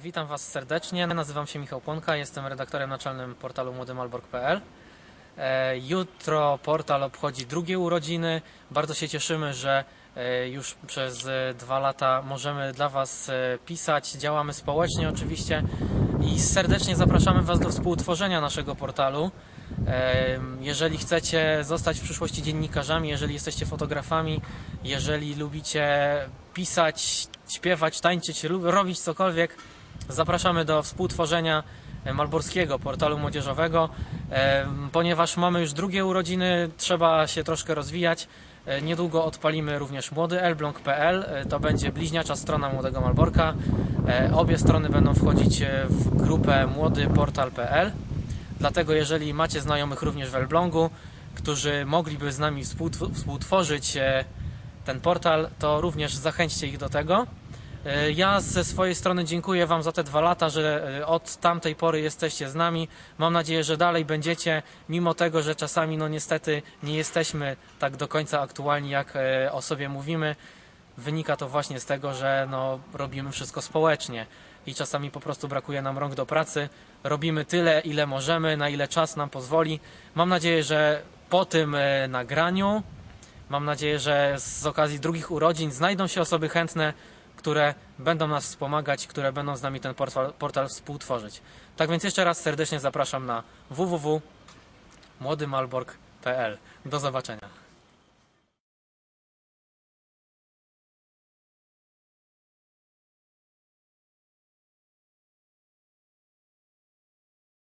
Witam Was serdecznie. Nazywam się Michał Płonka, jestem redaktorem naczelnym portalu młodymalborg.pl. E, Jutro portal obchodzi drugie urodziny. Bardzo się cieszymy, że e, już przez e, dwa lata możemy dla Was pisać. Działamy społecznie oczywiście i serdecznie zapraszamy Was do współtworzenia naszego portalu. Jeżeli chcecie zostać w przyszłości dziennikarzami, jeżeli jesteście fotografami, jeżeli lubicie pisać, śpiewać, tańczyć, robić cokolwiek, zapraszamy do współtworzenia e, malborskiego portalu młodzieżowego. E, Ponieważ mamy już drugie urodziny, trzeba się troszkę rozwijać. E, Niedługo odpalimy również młodyelbląg.pl. E, To będzie bliźniacza strona Młodego Malborka. Obie strony będą wchodzić w grupę młodyportal.pl. Dlatego jeżeli macie znajomych również w Elblągu, którzy mogliby z nami współtw- współtworzyć ten portal, to również zachęćcie ich do tego. E, Ja ze swojej strony dziękuję Wam za te dwa lata, że e, od tamtej pory jesteście z nami. Mam nadzieję, że dalej będziecie, mimo tego, że czasami no niestety nie jesteśmy tak do końca aktualni, jak e, o sobie mówimy. Wynika to właśnie z tego, że no, robimy wszystko społecznie i czasami po prostu brakuje nam rąk do pracy. Robimy tyle, ile możemy, na ile czas nam pozwoli. Mam nadzieję, że po tym nagraniu, mam nadzieję, że z okazji drugich urodzin znajdą się osoby chętne, które będą nas wspomagać, które będą z nami ten portal, portal współtworzyć. Tak więc jeszcze raz serdecznie zapraszam na www.młodymalborg.pl. Do zobaczenia.